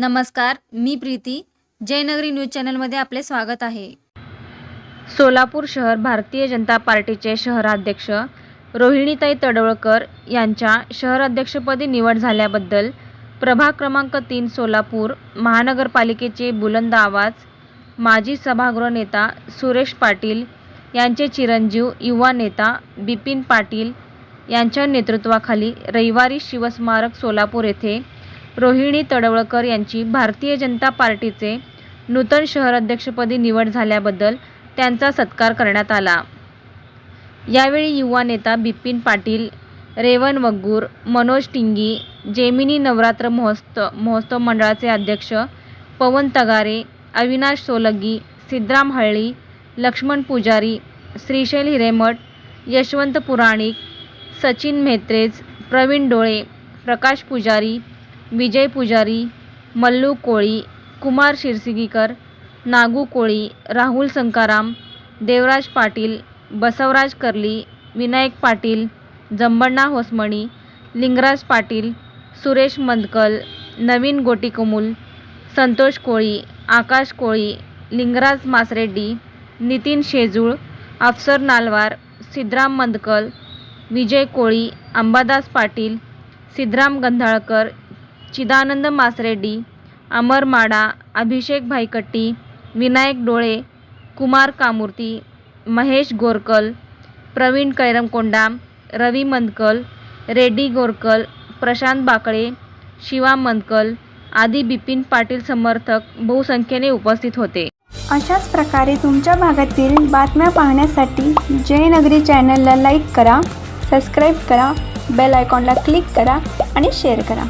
नमस्कार मी प्रीती. जयनगरी न्यूज चॅनलमध्ये आपले स्वागत आहे. सोलापूर शहर भारतीय जनता पार्टीचे शहराध्यक्ष रोहिणीताई तडवळकर यांच्या शहराध्यक्षपदी निवड झाल्याबद्दल प्रभाग क्रमांक तीन सोलापूर महानगरपालिकेचे बुलंद आवाज माजी सभागृह नेता सुरेश पाटील यांचे चिरंजीव युवा नेता बिपिन पाटील यांच्या नेतृत्वाखाली रविवारी शिवस्मारक सोलापूर येथे रोहिणी तडवळकर यांची भारतीय जनता पार्टीचे नूतन शहर अध्यक्षपदी निवड झाल्याबद्दल त्यांचा सत्कार करण्यात आला. यावेळी युवा नेता बिपिन पाटील रेवन वग्गूर मनोज टिंगी जेमिनी नवरात्र महोत्सव महोत्सव मंडळाचे अध्यक्ष पवन तगारे अविनाश सोलगी सिद्धराम हळ्ळी लक्ष्मण पुजारी श्रीशैल हिरेमठ यशवंत पुराणिक सचिन म्हेत्रेज प्रवीण डोळे प्रकाश पुजारी विजय पुजारी मल्लू कोळी कुमार शिरसिगीकर नागू कोळी राहुल संकाराम देवराज पाटील बसवराज कर्ली विनायक पाटील जंबण्णा होसमणी लिंगराज पाटील सुरेश मंदकल नवीन गोटीकुमुल संतोष कोळी आकाश कोळी लिंगराज मासरेड्डी नितीन शेजूळ अफसर नालवार सिद्धराम मंदकल विजय कोळी अंबादास पाटील सिद्धराम गंधाळकर चिदानंद मासरेड्डी अमर माडा अभिषेक भाईकट्टी विनायक डोळे कुमार कामूर्ती महेश गोरकल प्रवीण कैरमकोंडा रवी मंदकल रेड्डी गोरकल प्रशांत बाकळे शिवा मंदकल आदी बिपिन पाटील समर्थक बहुसंख्येने उपस्थित होते. अशाच प्रकारे तुमच्या भागातील बातम्या पाहण्यासाठी जयनगरी चॅनलला लाईक करा सबस्क्राईब करा बेल आयकॉनला क्लिक करा आणि शेअर करा.